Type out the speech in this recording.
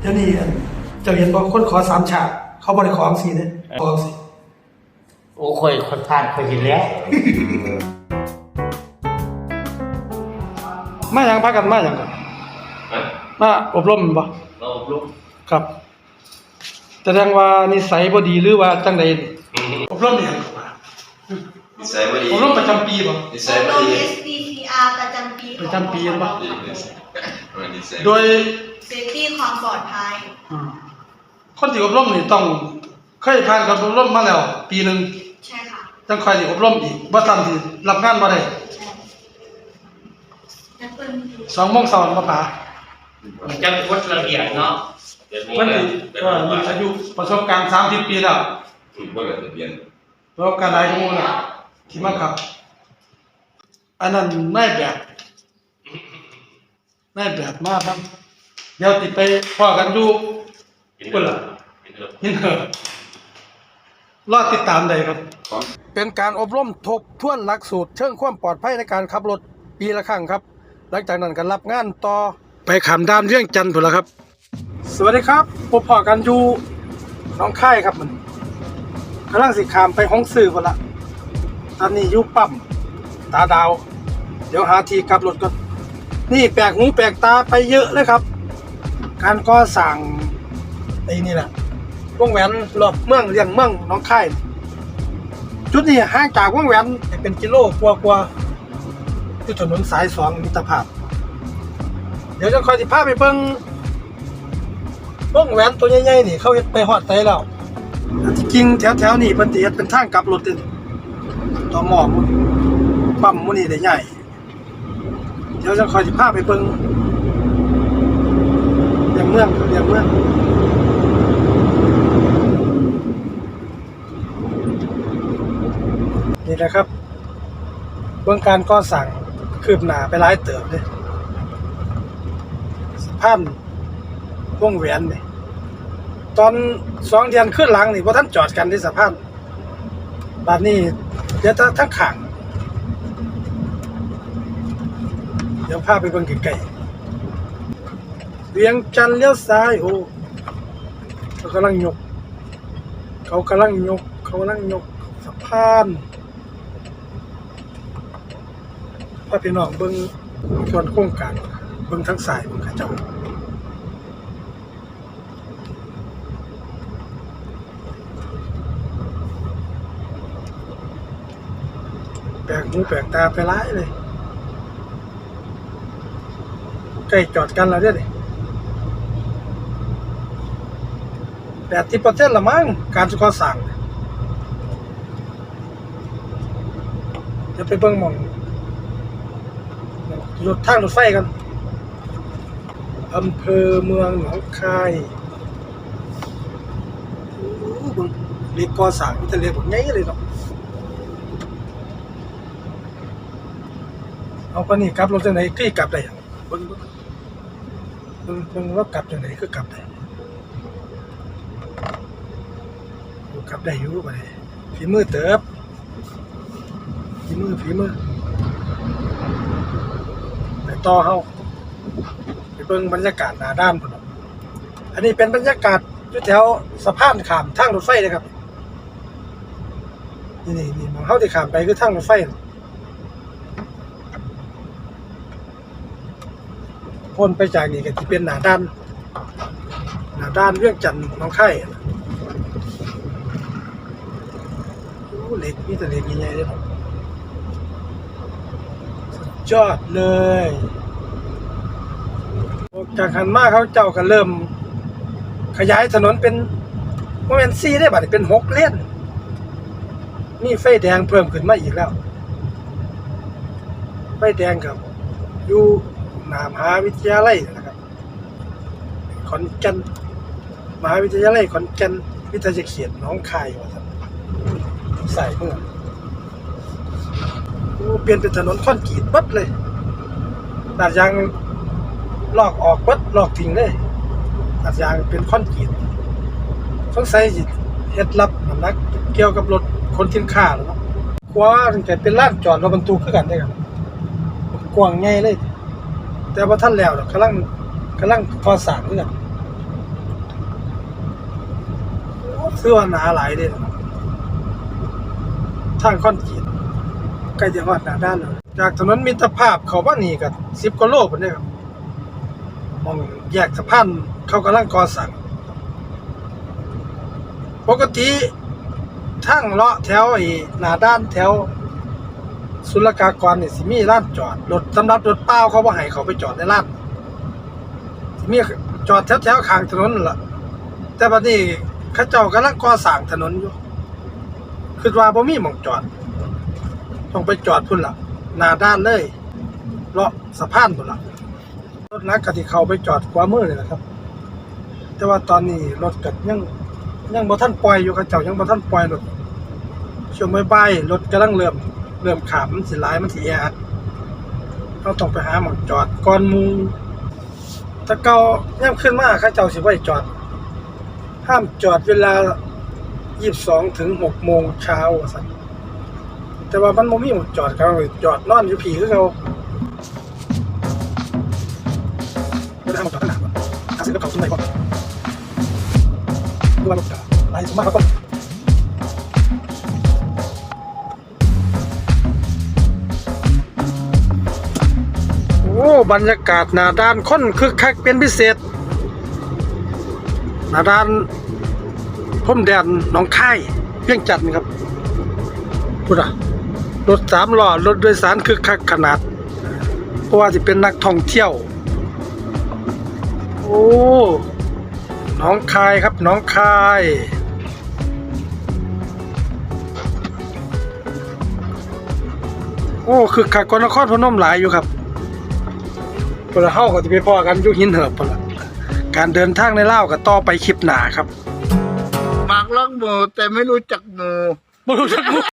เดี๋ยวนี้อันเจ้าเห็นบอกคนขอสามฉากเขาบริขอสีเนี่ยขอสีโอ้คอยคนทานคอยเห็นแล้ว มาอย่างพักกันมาอย่างกันมาอบรมบ่เราอบรมครับแสดงว่านิสัยบ่ดีหรือว่าจังใดนี่อบรมเนี่ยงครับนิสัยไม่ดีอบรมประจำปีบ่นิสัยไม่ลงดี SDCR ประจำปีของประจำปีเห็นปะนิสัยโดย เซฟตี้ความปลอดภัยอ่าคนที่อบรมนี่ต้องเคยผ่านการอบรมมาแล้ว ปีหนึงใช่ค่ะจังค่อยได้อบรมอีกบ่ทันที่รับงานบ่ได้ใช่แล้วเป็นสองโมงเช้ามาป่ามันจะกฎระเบียบเนาะเดี๋ยวมันสิก็มีอายุประสบการณ์30ปีแล้ว ถูกว่าแบบทะเบียนประสบการณ์หลายกว่าหมู่น่ะที่มาครับ อันนั้นนายแบบนายแบบมาครับ เดี๋ยวติไปพ้อกันอยู่เป็นเรื่องเป็นเรื่องนี่เถอะรอติดตามได้ครับ เป็นการอบรมทบทวนหลักสูตรเชิงความปลอดภัยในการขับรถปีละครั้งครับ หลังจากนั้นก็รับงานต่อไปขามด้านเรื่องจันทร์พุ่นละครับ สวัสดีครับพบพอกันอยู่หน้องค่ายครับมันกำลังสิขามไปห้องสื่อพุ่นละตอนนี้อยู่ปั๊มตาดาว เดี๋ยวหาทีกลับรถก่อนนี่แปลกหูแปลกตาไปเยอะเลยครับ การก่อสร้างไอ้นี่แหละวงแหวนรอบเมืองเรียงเมืองน้องค่ายจุดนี้ห่างจากวงแหวนเป็นกิโลกว่ากว่าๆที่ถนนสายสองมิตรภาพ เดี๋ยวจะคอยสิพาไปเบิ่งวงแหวนตัวใหญ่ๆนี่ เขาไปฮอดไตแล้วที่จริงแถวๆนี่เพิ่นสิเฮ็ดเป็นทางกลับรถเด้ต่อหมอมปั๊มมุนี่ได้ใหญ่ เดี๋ยวจะคอยสิพาไปเบิ่ง เรียงเมืองเรียงเมืองนี่แหละครับเบื้องการก่อสร้างคืบหน้าไปหลายเติบเลยสะพานวงแหวนนี่ตอนสองเดือนขึ้นหลังนี่พอท่านจอดกันที่สะพานบาดนี้เดี๋ยวทั้งขางเดี๋ยวพาไปเบิ่งไกลๆ เวียงจันเลี้ยวซ้ายโอ้เขากำลังยก เขากำลังยก เขากำลังยกสะพานพาพี่น้องเบิ่งส่วนโครงการเบิ่งทั้งสายเบิ่งเขาเจ้าแปลกหูแปลกตาไปร้ายเลย ใกล้จอดกันแล้วเด้อ แปดที่ปอระเทศละมั้งการสุขอสั่งจะไปเบิ่งมองรถทางรถไฟกันอำเภอเมืองหนองคายโอ้เบิ่งเรียกก่อสร้างมีแต่เรียกแบบใหญ่เลยเนาะเอาปานนี้กลับรถจังไหนคือกลับได้ยังเบิ่งเบิ่งเบิ่งเบิ่งว่ากลับจังไหนคือกลับได้ กลับได้อยู่ไปฝีมือเติบฝีมือฝีมือไปต่อเฮาไปเบิ่งบรรยากาศหน้าด้านพุ่นอันนี้เป็นบรรยากาศอยู่แถวสะพานข้ามทางรถไฟเลยครับ นี่นี่นี่มองเฮาที่ข้ามไปคือทางรถไฟพ้นไปจากนี่ก็สิเป็นหน้าด้านหน้าด้านเวียงจันทน์น้องไข่น่ะ โอ้ เล็กมีแต่เล็กใหญ่ๆเลยครับสุดยอดเลยออกจากหันมาเขาเจ้าก็เริ่ม ขยายถนนเป็นโมเมนซีได้บัดเป็นหกเลนมีไฟแดงเพิ่มขึ้นมาอีกแล้ว ไฟแดงครับ อยู่หนามหาวิทยาลัยนะครับ ขอนแก่นมหาวิทยาลัยขอนแก่นวิทยาเขตหน้องคายว่าซั่นใส่เมื่อเปลี่ยนเป็นถนนคอนกรีตปั๊บเลยตัดยางลอกออกปั๊บลอกทิ้งเลยตัดยางเป็นคอนกรีตสงสัยสิเฮ็ดรับน้ำหนักเกี่ยวกับรถคนทิ้งค่าแล้วเนาะกว่าถึงจะเป็นลานจอดรถบรรทุกคือกันได้ครับกว้างใหญ่เลย แต่ว่าท่านแล้วดอกกำลังกำลังก่อสร้างคือกันซื้อว่าหนาหลายเด้ ทางคอนกรีตใกล้จะฮอดหน้าด้านแล้วจากถนนมิตรภาพเขาว่านี่ก็10กว่าโลพุ่นเด้ครับมองแยกสะพานเขากำลังก่อสร้างปกติทางเลาะแถวไอ้หน้าด้านแถวศุลกากรนี่สิมีร้านจอดรถสำหรับรถเปล่าเขาบ่ให้เขาไปจอดในร้านสิมีจอดแถวๆข้างถนนนั่นล่ะแต่บัดนี้เขาเจ้ากำลังก่อสร้างถนนอยู่ คิดว่าบ่มีหม่องจอด ต้องไปจอดพุ่นล่ะหน้าด้านเลยเลาะสะพานพุ่นล่ะรถนักก็ที่เขาไปจอดขวามือนี่แหละครับ แต่ว่าตอนนี้รถก็ยังยังบ่ทันปล่อยอยู่เขาเจ้ายังบ่ทันปล่อยรถช่วงบ่ายๆรถกำลังเริ่มเริ่มขามสิหลายมันสิแออัดเราต้องไปหาหมองจอดก่อนมูถ้าเก่าย่ำขึ้นมาเข้าเจ้าสิไว้จอด ห้ามจอดเวลา 22ถึง6โมงเช้าว่าซั่นแต่ว่ามันบ่มีหมองจอดเขาเลยจอดนอนอยู่ผีคือเขาบ่ได้หมองจอดขนาดนั้นหาซื้อกับเขาสมัยก่อนดูว่าลูกค้าหลายสมากเขาก็โอ้บรรยากาศหน้าด้านคนคึกคักเป็นพิเศษหน้าด้าน พรมแดนหนองคายเพียงจัดนี่ครับพูดอะรถสามล้อรถโดยสารคึกคักขนาด เพราะว่าจะเป็นนักท่องเที่ยว โอ้หนองคายครับหนองคายโอ้คึกคักกว่านครพนมหลายอยู่ครับพวกเราเฮาก็จะไปพอกันยุคหินเหิบพนละการเดินทางในเล่าก็ต่อไปคลิปหนาครับ รักหมูแต่ไม่รู้จักหมูบ่รู้จัก